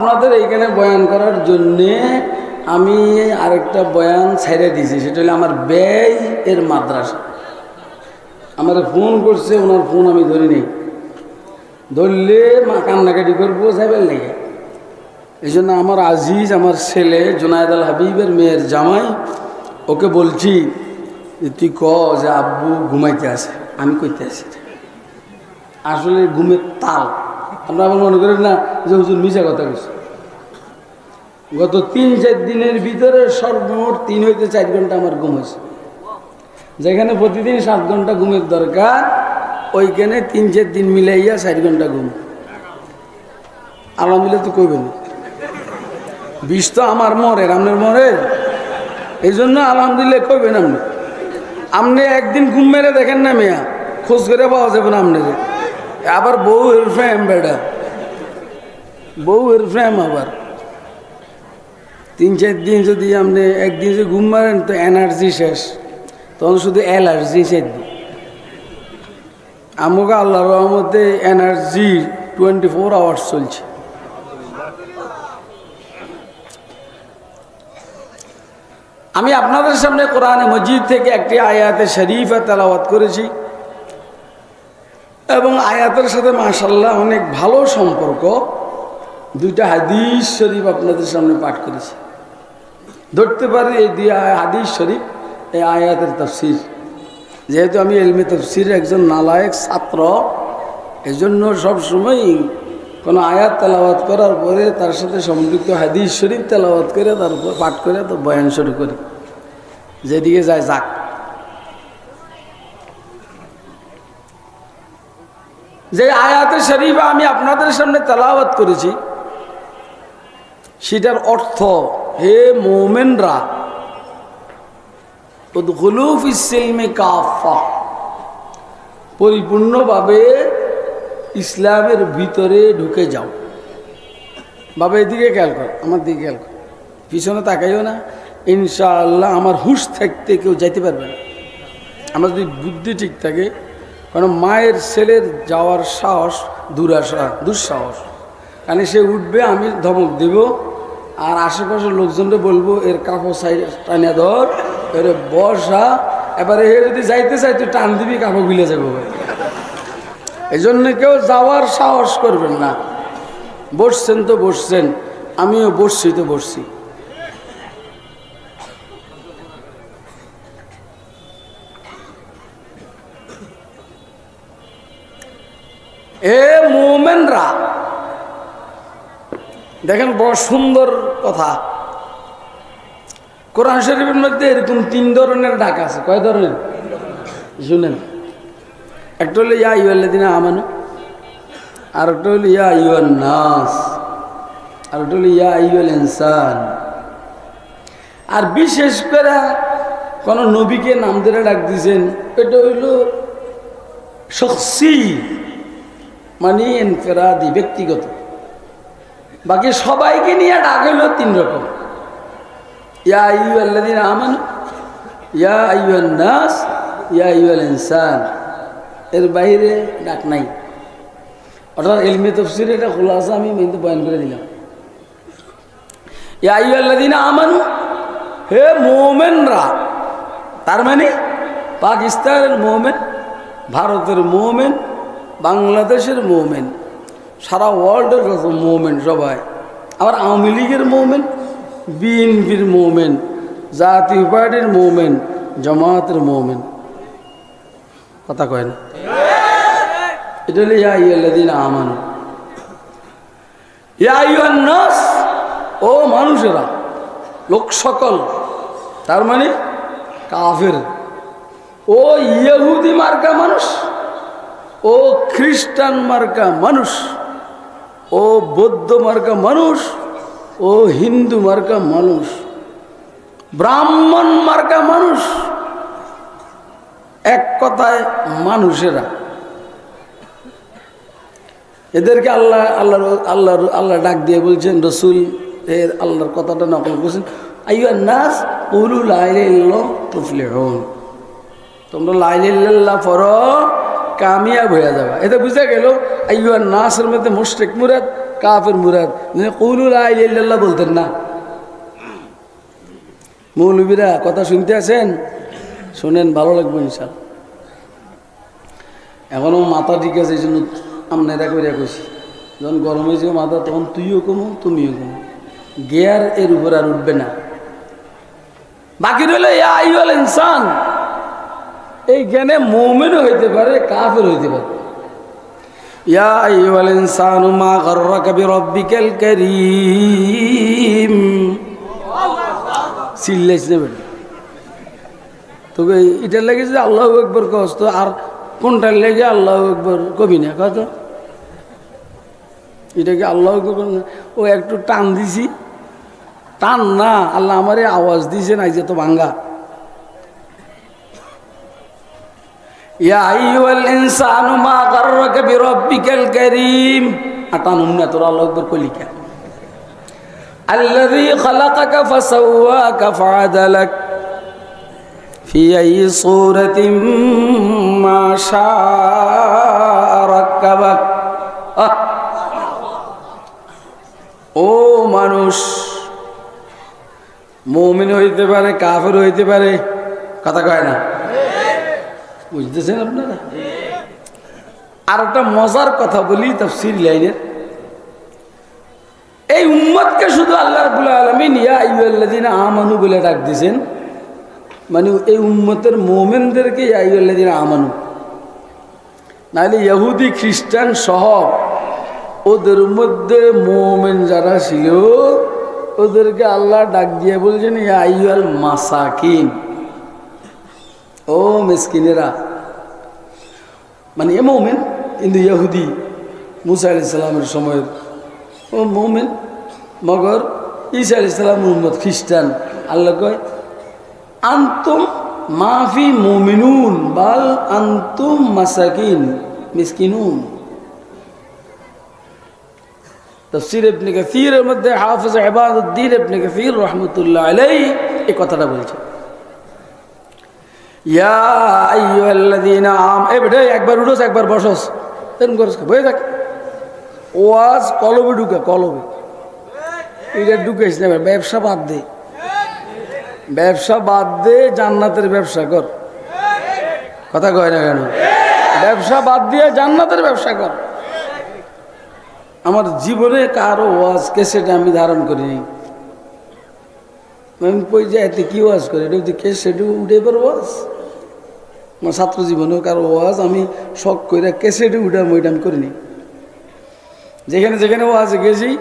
আপনাদের এইখানে বয়ান করার জন্যে আমি আরেকটা বয়ান ছেড়ে দিয়েছি, সেটা হলো আমার ব্যয় এর মাদ্রাসা। আমার ফোন করছে, ওনার ফোন আমি ধরি নেই। ধরলে মা কান্নাকাটি করব যাবেন লেগে। এই জন্য আমার আজিজ, আমার ছেলে জোনায়দ আল হাবিবের মেয়ের জামাই, ওকে বলছি যে, তুই ক যে আব্বু ঘুমাইতে আছে? আমি কইতে আছি। আসলে ঘুমের তাল। আমরা আবার মনে করি না যে হুজুর মিশা কথা বলছে গত তিন চার দিনের ভিতরে সর্বমোট তিন হইতে চার ঘণ্টা আমার ঘুম হয়েছে। যেখানে প্রতিদিন সাত ঘণ্টা ঘুমের দরকার, ওইখানে তিন চার দিন মিলাইয়া চার ঘণ্টা ঘুম। আলহামদুলিল্লাহ তো কইবেন। বিষ তো আমার মরের, আপনার মরের। এই জন্য আলহামদুলিল্লাহ কইবেন আপনি। আপনি একদিন ঘুম মেরে দেখেন না মেয়া, খোঁজ করে পাওয়া যাবে না আপনাদের। আবার বউ এর ফ্রেম বেটা। বউ এর ফ্রেম আবার। তিন, চার দিন যদি আপনি একদিন যদি ঘুম মারেন, তো এনার্জি শেষ। তখন শুধু অ্যালার্জি সেদ্ধ। আমাকে আল্লাহ রহমতে এনার্জি টোয়েন্টি ফোর আওয়ার্স চলছে। আমি আপনাদের সামনে কোরআনে মসজিদ থেকে একটি আয়াতে শরীফা তেলাওয়াত করেছি। এবং আয়াতের সাথে মাশাল্লাহ অনেক ভালো সম্পর্ক। দুইটা হাদিস শরীফ আপনাদের সামনে পাঠ করেছে। ধরতে পারি এই দুই হাদিস শরীফ, এই আয়াতের তফসির। যেহেতু আমি এলমে তফসির একজন নালায়ক ছাত্র এই জন্য সবসময় কোনো আয়াত তেলাওয়াত করার পরে তার সাথে সম্পৃক্ত হাদিস শরীফ তেলাওয়াত করে তারপর পাঠ করে তো বয়ান শুরু করি। যেদিকে যায় যাক। যে আয়াতে শরীফা আমি আপনাদের সামনে তেলাওয়াত করেছি, সেটার অর্থ, হে মোমেনরা পরিপূর্ণভাবে ইসলামের ভিতরে ঢুকে যাও। বাবা, এদিকে খেয়াল কর, আমার দিকে খেয়াল কর। পিছনে তাকাইও না, ইনশাআল্লাহ আমার হুশ থাকতে কেউ যাইতে পারবে না। আমার যদি বুদ্ধি ঠিক থাকে কারণ মায়ের ছেলের যাওয়ার সাহস, দুরাশা, দুঃসাহস। কারণ সে উঠবে, আমি ধমক দেব, আর আশেপাশের লোকজনকে বলব, এর কাপড় সাইড টানিয়া ধর, এর বসা এবারে এ যদি যাইতে চাই তুই টান দিবি, কাপড় গুলে যাব এই জন্য কেউ যাওয়ার সাহস করবেন না। বসছেন তো বসছেন, আমিও বসছি তো বসছি। এ মোমেনরা। দেখেন বড় সুন্দর কথা। কোরআন শরীফের মধ্যে এরকম তিন ধরনের ডাক আছে। কয় ধরনের? শুনেন। একটা হলো, ইয়া ইউল্লাদিনা আমানু আর একটা হলো, ইয়া ইউয়ান নাস আর একটা হলো, ইয়া ইউল ইনসান আর বিশেষ করে কোন নবীকে নাম ধরে ডাক দিয়েছেন, এটা হইল শখসি। মানে এনফেরাদি ব্যক্তিগত। বাকি সবাইকে নিয়ে ডাক হইল তিন রকম। ইয়া আইয়ু আল্লাদিন আমান, ইয়া আইয়ুল নাস ইয়া আইয়ুল ইনসান এর বাইরে ডাক নাই। অর্থাৎ এলমে তফসির এটা খোলাসা আমি কিন্তু বয়ান করে দিলাম। ইয়া আইয়ু আল্লাদিন আমান, হে মোমেনরা, তার মানে পাকিস্তানের মোমেন, ভারতের মোমেন বাংলাদেশের মোমেন, সারা ওয়ার্ল্ডের যত সবাই। আবার আওয়ামী লীগের মোমেন, বিএনপির মোমেন, জাতীয় পার্টির মোমেন, জামাতের মোমেন। কথা কয় না? এটা হলো ইয়াল্লাদিন আমান। ইউহান ও মানুষেরা, লোক সকল, তার মানে কাফের। ও ইহুদি মার্কা মানুষ ও খ্রিস্টান মার্কা মানুষ, ও বৌদ্ধ মার্কা মানুষ, ও হিন্দু মার্কা মানুষ, ব্রাহ্মণ মার্কা মানুষ, এক কথায় মানুষেরা। এদেরকে আল্লাহ, আল্লাহর আল্লাহর আল্লাহ ডাক দিয়ে বলছেন, রসুল, এর আল্লাহর কথাটা নকল করছেন আইয়া নাস উলু লাইল তুফলে হন তোমরা লাইলিল্লাহ পড়ো কামিয়াব হয়ে যাবা। এতে বুঝা গেল আইয়া নাসের মধ্যে মুশরিক মুরাদ, কাফের মুরাদ। কৌলুল আইল্লাহ বলতেন না। মৌলবীরা কথা শুনতে আছেন? শোনেন, ভালো লাগবে ইনশাল এখনও মাথা ঠিক আছে, এই জন্য আপনারা করে কইছি, যখন গরম হয়েছে মাথা, তখন তুইও কমো, তুমিও কমো। গিয়ার এর উপর আর উঠবে না। বাকি রইল আইল ইনসান এই জ্ঞানে হইতে পারে কাফের হইতে পারে। ইয়া আইয়ুহাল ইনসানু মা গাররাকা বিরাব্বিকাল কারীম। চিল্লাইছ না বেটা। তোকে এটার লেগে যে আল্লাহ একবার কস আর কোনটার লেগে আল্লাহ একবার কবি না কত এটাকে আল্লাহ ও একটু টান দিছি। টান না, আল্লাহ আমারে আওয়াজ দিছে না যে তো ভাঙ্গা। ইয়া আইয়ুহাল ইনসানু মা গাররাকা বিরাব্বিকাল কারীম আটানুন না তোর আল্লাহ একবার কলিকা الذي خلقك فسواك فعدلك في أي صورة ما شاء ركبك আহ! ও মানুষ মৌমিন হইতে পারে কাফের হইতে পারে কথা কয় না বুঝতেছেন আপনারা? আর একটা মজার কথা বলি তফসির লাইনের। এই উম্মতকে শুধু আল্লাহ রাবুল আলমিন ইয়া আইয়ুল্লাদিন আমানু বলে ডাক দিয়েছেন মানে এই উম্মতের মোমেনদেরকে ইয়া আইয়ুল্লাদিন আমানু। নাহলে ইহুদি, খ্রিস্টান সহ ওদের মধ্যে মোমেন যারা ছিল, ওদেরকে আল্লাহ ডাক দিয়ে বলছেন, ইয়া আইয়াল মাসাকিন। ও মিসকিনেরা। মানে এ মোমেন, কিন্তু ইহুদি মুসা আলি সাল্লামের সময়ের। ও মোমেন, মগর ঈসা আলি সাল্লাম মোহাম্মদ খ্রিস্টান। আল্লাহ কয়, আন্তুম মাফি মোমিনুন, বাল আন্তুম মাসাকিন, মিসকিনুন। তফসির ইবনে কাসিরের মধ্যে হাফিজ ইবাদুদ্দিন ইবনে কাসির রহমতুল্লাহ আলাইহি এই কথাটা বলছে। ইয়া একবার উঠোস, একবার বসস। এরকম করস বয়ে থাক। ওয়াজ কলবে ঢুকে, কলবে। এটা ঢুকাইস না ব্যবসা বাদ দে। ব্যবসা বাদ দে, জান্নাতের ব্যবসা কর। কথা কয় না কেন? ব্যবসা বাদ দিয়ে জান্নাতের ব্যবসা কর। আমার জীবনে কারও ওয়াজ কেসেটে আমি ধারণ করিনি। আমি কই যে এতে কি ওয়াজ করে? এটা যদি কেসেটে উঠে পার ওয়াজ? আমার ছাত্র জীবনেও কারও ওয়াজ, আমি শখ করে কেসেটে উঠাম ওইটা আমি করিনি। যেখানে যেখানে ওয়াজে গেছি,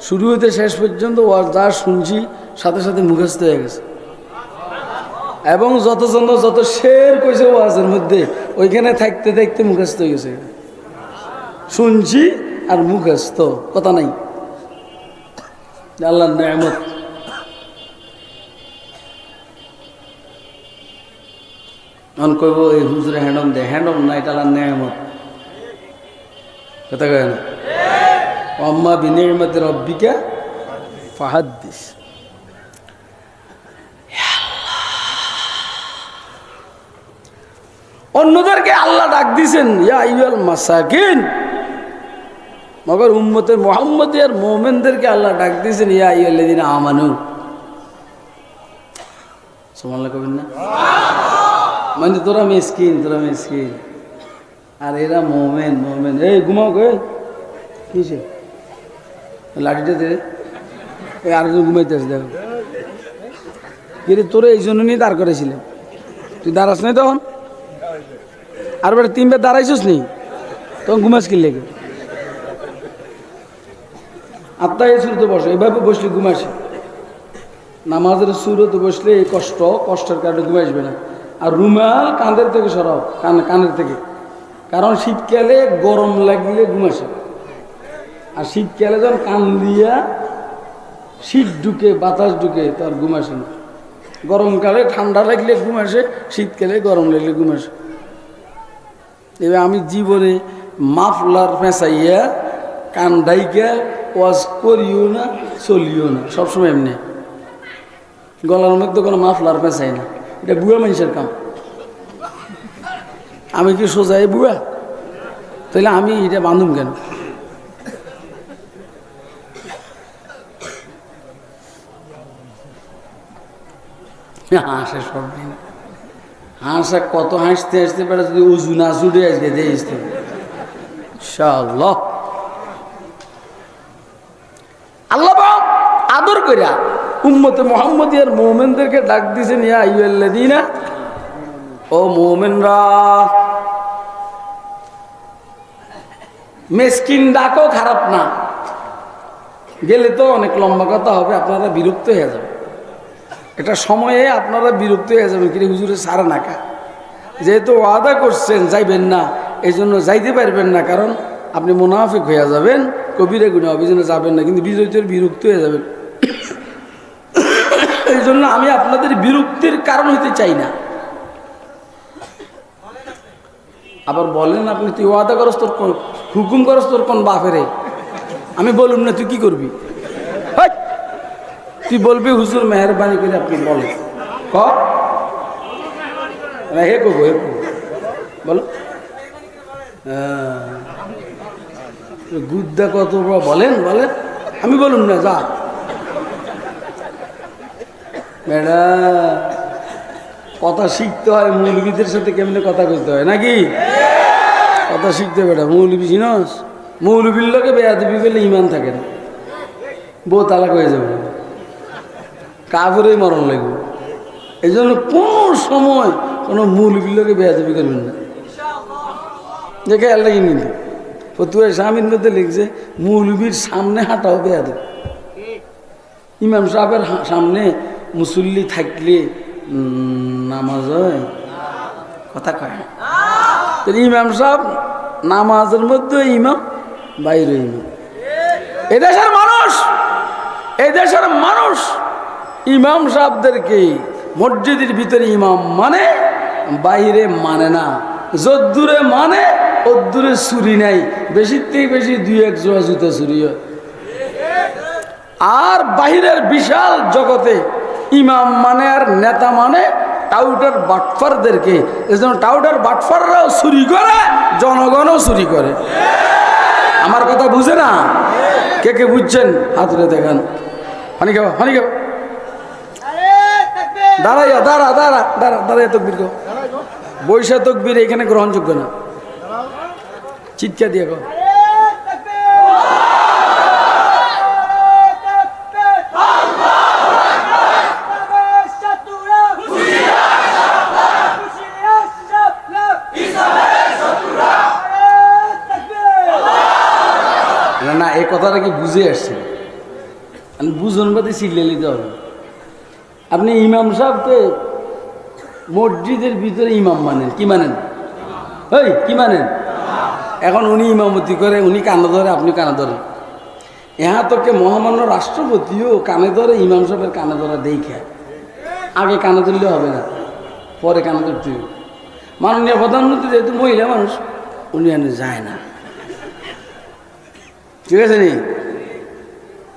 শুরু হতে শেষ পর্যন্ত ওয়াজ যা শুনছি, সাথে সাথে মুখস্থ হয়ে গেছে। এবং যতজন যত শের কইছে ওয়াজের মধ্যে, ওইখানে থাকতে থাকতে মুখস্থ হয়ে গেছে। শুনছি আর মুখস্থ, কথা নাই। আল্লাহ নেয়ামত। অন কইব, এই হুজুরে হ্যান্ডম দে, হ্যান্ডম না, এটা আল্লাহ নেয়ামত। কথা কয় না? অম্মা বিনিয়মত রব্বিকা ফাহাদ্দিস। অন্যদেরকে আল্লাহ ডাক দিছেন, ইয়া ইউল মাসাকিন। মগর উম্মতের মোহাম্মদের মোমেনদেরকে আল্লাহ ডাক দিয়েছেন ইয়া ইয়ুল্লাদিন আমানু। সমাল্লা কবেন না? মানে তোরা মিসকিন তোরা মিসকিন। আর এরা মোমেন মোমেন। এই, ঘুমাও গে কিসে লাঠিটা দে। আরেকজন ঘুমাইতেছে দেখো। কিরে তোরা এই জন্য নিয়ে দাঁড় করেছিলেন তুই দাঁড়াস নাই তখন? আর বেটা তিনবার দাঁড়াইছিস নি? তখন ঘুমাস কি লেগে? আত্মা এই সুরতে বসে, এভাবে বসলে ঘুমাসে নামাজের সুরতে বসলে এই কষ্ট, কষ্টের কারণে ঘুমাইসবে না। আর রুমাল কাঁধের থেকে সরাও, কান কানের থেকে। কারণ শীতকালে গরম লাগলে ঘুমাসে আর শীতকালে যখন কান দিয়া শীত ঢুকে, বাতাস ঢুকে তার ঘুমাসে না। গরমকালে ঠান্ডা লাগলে ঘুমাসে শীতকালে গরম লাগলে ঘুমাসে এবার আমি জীবনে মাফলার ফেঁসাইয়া কান ডাইকা ওয়াজ করিও না, চলিও না, সবসময় এমনি। গলার মধ্যে কোনো মাফলার পেঁচাই না। এটা বুড়া মানুষের কাম। আমি কি সোজা এ বুড়া তাহলে আমি এটা বান্ধব কেন? হাসে সব দিন। হাসা কত হাসতে হাসতে পারে যদি উজু না জুড়ে আসবে দিয়ে আল্লাহ আদর করিয়া উম্মতে মোহাম্মদিয়ার মোমেনদেরকে ডাক দিয়েছেন ইয়া ও মোমেনরা, মেসকিন ডাকও খারাপ না। গেলে তো অনেক লম্বা কথা হবে, আপনারা বিরক্ত হয়ে যাবেন। একটা সময়ে আপনারা বিরক্ত হয়ে যাবেন, কিরে হুজুরে, সারা নাকা। যেহেতু ওয়াদা করছেন, যাইবেন না এই জন্য যাইতে পারবেন না, কারণ আপনি মুনাফিক হয়ে যাবেন, কবিরে গুণে হবে যাবেন না, কিন্তু বিজয়ীদের বিরক্ত হয়ে যাবেন। এই জন্য আমি আপনাদের বিরক্তির কারণ হইতে চাই না। আবার বলেন আপনি, তুই ওয়াদা করস তোর কোন- হুকুম করস তোর কোন বাপেরে? আমি বলুম না, তুই কি করবি? তুই বলবি, হুজুর, মেহরবানি করে আপনি বলেন। ক? হে কবো হে কবো বলো। হ্যাঁ। গুদ্দা কত বলেন বলেন। আমি বলুন না, যা। ম্যাডাম কথা শিখতে হয় মৌলবীদের সাথে কেমনে কথা বলতে হয়, নাকি? কথা শিখতে হবে মৌলবী চিনস মৌলবীর লোকে বেয়াদবি করলে ইমান থাকে না। বউ তালাক হয়ে যাবে। কাপড়েই মরণ লাগবে। এই জন্য কোনো সময় কোনো মৌলবীর লোকে বেয়াদবি করবেন না। দেখে আল্লাহ কিন্তু। ফতুয়া স্বামীর মধ্যে লিখছে, মৌলবীর সামনে হাঁটাও বেয়াদবি। ইমাম সাহেবের সামনে মুসল্লি থাকলে নামাজ হয়? কথা কয়। ইমাম সাহেব, নামাজের মধ্যে ইমাম, বাইরে ইমাম। এদেশের মানুষ এদেশের মানুষ, ইমাম সাহেবদেরকে মসজিদের ভিতরে ইমাম মানে বাইরে মানে না। যদ্দূরে মানে ওদ্দূরে চুরি নাই। বেশির থেকে বেশি দুই এক জোড়া জুতা চুরি হয়। আর বাহিরের বিশাল জগতে ইমাম মানে আর নেতা মানে টাউটার বাটফারদেরকে। এজন্য টাউটার বাটফাররাও চুরি করে, জনগণও চুরি করে। আমার কথা বুঝে না? কে কে বুঝছেন? হাত তুলে দেখান। হানি খাও দাঁড়াইয়া, দাঁড়া দাঁড়া দাঁড়া, দাঁড়াইয়া তকবির গো বৈশা তকবির এখানে গ্রহণযোগ্য না। চিৎকার দিয়ে গো না না এই কথাটা কি বুঝে আসছে। বাদে চিল্লে নিতে হবে। আপনি ইমাম সাহেবকে মসজিদের ভিতরে ইমাম মানেন, কি মানেন? ওই কি মানেন? এখন উনি ইমামতি করে, উনি কানে ধরে আপনি কানে ধরেন। ইহা তোকে মহামান্য রাষ্ট্রপতিও কানে ধরে, ইমাম সাহেবের কানে ধরা দেখে। আগে কানে ধরলে হবে না, পরে কানে ধরতে হবে। মাননীয় প্রধানমন্ত্রী যেহেতু মহিলা মানুষ, উনি যায় না। ঠিক আছে নি?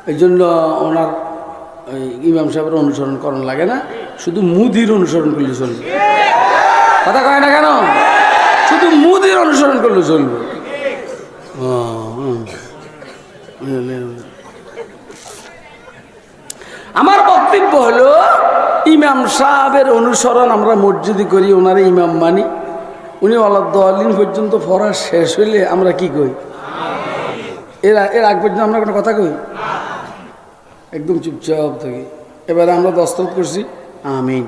এই জন্য ওনার ইমাম সাহেবের অনুসরণ করানো লাগে না, শুধু মুদির অনুসরণ করলে চলবে। কথা কয় না কেন? শুধু মুদির অনুসরণ করলে চলবে। আমার বক্তব্য হলো, ইমাম সাহেবের অনুসরণ আমরা মসজিদে করি, ওনারে ইমাম মানি। উনি আল্লাহ পর্যন্ত পড়া শেষ হইলে আমরা কি কই? এর এর আগ পর্যন্ত আমরা কোনো কথা কই? একদম চুপচাপ থাকি। এবারে আমরা দস্তখত করছি। আমিন।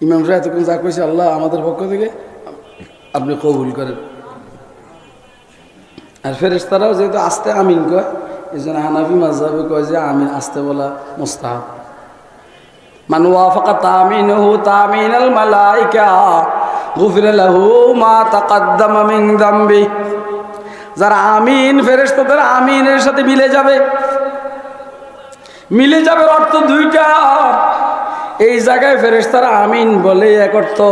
ইমাম সাহেব এতক্ষণ যা কইছে আল্লাহ আমাদের পক্ষ থেকে আপনি কবুল করেন। আর ফেরেস্তারাও যেহেতু আস্তে আমিন কয় এই জন্য হানাফি মাঝাবে কয় যে আমিন আস্তে বলা মোস্তাহাব। মান ওয়াফাকা তামিনহু তামিনাল মালাইকা, গুফির লাহু মা তাকাদ্দামা মিন দামবি। যারা আমিন, ফেরেশতাদের আমিনের সাথে মিলে যাবে। মিলে যাবে অর্থ দুইটা। এই জায়গায় ফেরেশতারা আমিন বলে এক অর্থ।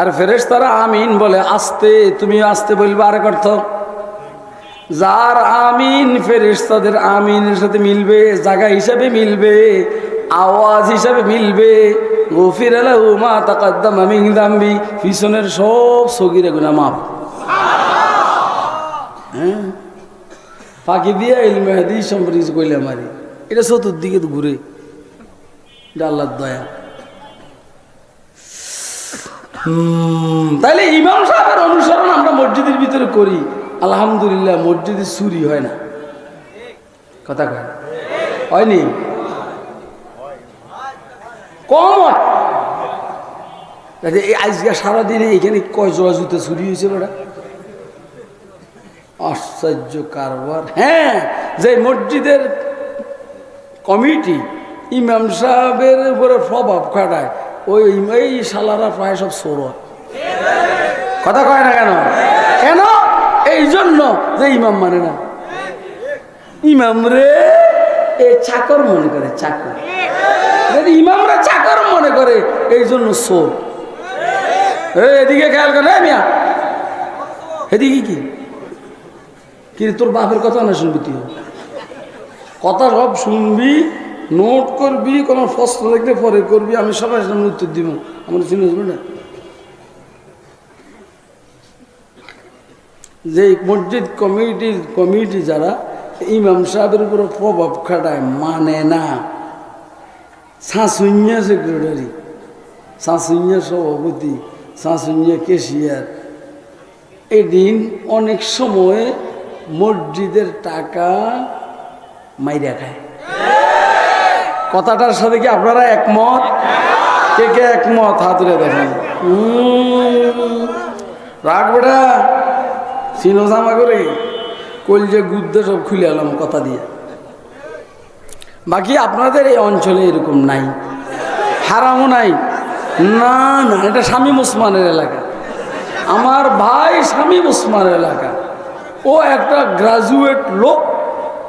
আর ফেরেশতারা আমিন বলে আস্তে তুমি আস্তে বলবে আরেক অর্থ। যার আমিন ফেরেশতাদের আমিনের সাথে মিলবে, জায়গা হিসাবে মিলবে, আওয়াজ হিসাবে মিলবে। গফির মা তাকাদ্দাম আমিন দাম্বি, পিছনের সব সগিরে গুনা মাপ হ্যাঁ? ফাঁকি দিয়ে ইলমে সম্পর্কে কইলে আমারি। এটা চতুর্দিকে ঘুরে। আল্লাহর দয়া। তাইলে ইমাম সাহেবের অনুসরণ আমরা মসজিদের ভিতরে করি। আলহামদুলিল্লাহ মসজিদে চুরি হয় না। কথা কয়? হয়নি? কম হয়। এই আজকে সারাদিনে এখানে কয় জোড়া জুতো চুরি হয়েছে বেটা আশ্চর্য কারবার। হ্যাঁ যে মসজিদের কমিটি ইমাম সাহেবের উপরে প্রভাব খাটায়। ওই এই শালারা প্রায় সব সোর কথা কয় না কেন? কেন? এই জন্য যে ইমাম মানে না। ইমাম রে, এ চাকর মনে করে, চাকর। যদি ইমামরা চাকর মনে করে এই জন্য সোর এদিকে খেয়াল করে মিয়া। এদিকে কি? তোর বাপের কথা না শুনবি তুই? কথা সব শুনবি নোট করবি, কোনো প্রশ্ন দেখলে পরে করবি, আমি সবাই সামনে উত্তর দিব। আমার চিনে আসবে না। যে মসজিদ কমিটির কমিটি যারা, ইমাম সাহেবের উপরে প্রভাব খাটায় মানে না। শাঁসুইয়া সেক্রেটারি শাঁসুইয়া সভাপতি শাঁসুইয়া কেশিয়ার এদিন অনেক সময় মসজিদের টাকা মাইরা খায়। কথাটার সাথে কি আপনারা একমত? কে কে একমত হাতুরে দেখেন। রাগ বেটা চিনো জামা করে কল যে গুদ্ধ সব খুলে এলাম কথা দিয়ে। বাকি আপনাদের এই অঞ্চলে এরকম নাই। হারামও নাই। না না, এটা স্বামী মুসমানের এলাকা। আমার ভাই স্বামী মুসমানের এলাকা। ও একটা গ্রাজুয়েট লোক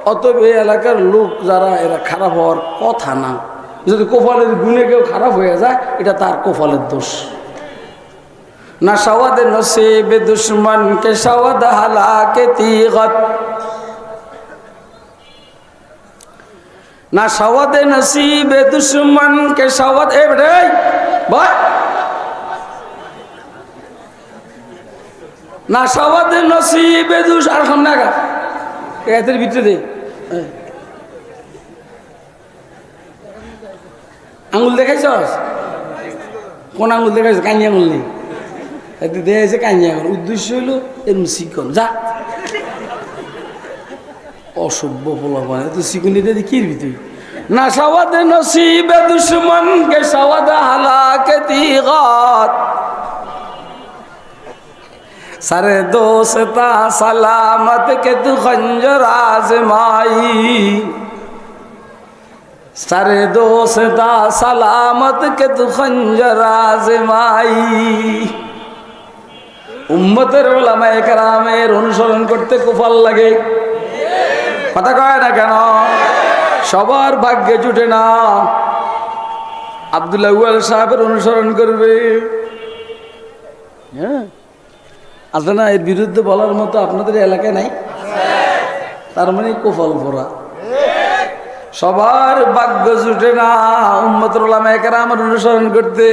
অতএব এই এলাকার লোক যারা, এরা খারাপ হওয়ার কথা না। যদি কোফালের গুণে কেউ খারাপ হয়ে যায়, এটা তার কোফালের দোষ। না সওয়াদ নসিব দুশ্মন না এ না আর সামনে এদের ভিতরে আঙুল দেখাইছস? কোন আঙুল দেখাইছ? কানি আঙুল নেই এতে দেখাইছে কানি আঙুল। উদ্দেশ্য হইল এরম শিকন যা। অসভ্য পোলাপান। এত শিকুনি দিয়ে কি তুই না সওয়াদ নসিবে দুশ্মন কে সওয়াদ হালাকে তিগত সারে দোস্তা সালামত কে তু খঞ্জর মাই। সারে দোস্তা সালামত কে তু রাজ মাই। উম্মতের ওলামায় কারামের অনুসরণ করতে কুফল লাগে। কথা কয় না কেন? সবার ভাগ্যে জুটে না। আবদুল্লাহ সাহেবের অনুসরণ করবে। হ্যাঁ? আছে না, এর বিরুদ্ধে বলার মতো আপনাদের এলাকায় নাই? তার মানে কোফল ভরা সবার ভাগ্য জুটে না উম্মতুল্লাহ উম্মতুল আমার অনুসরণ করতে।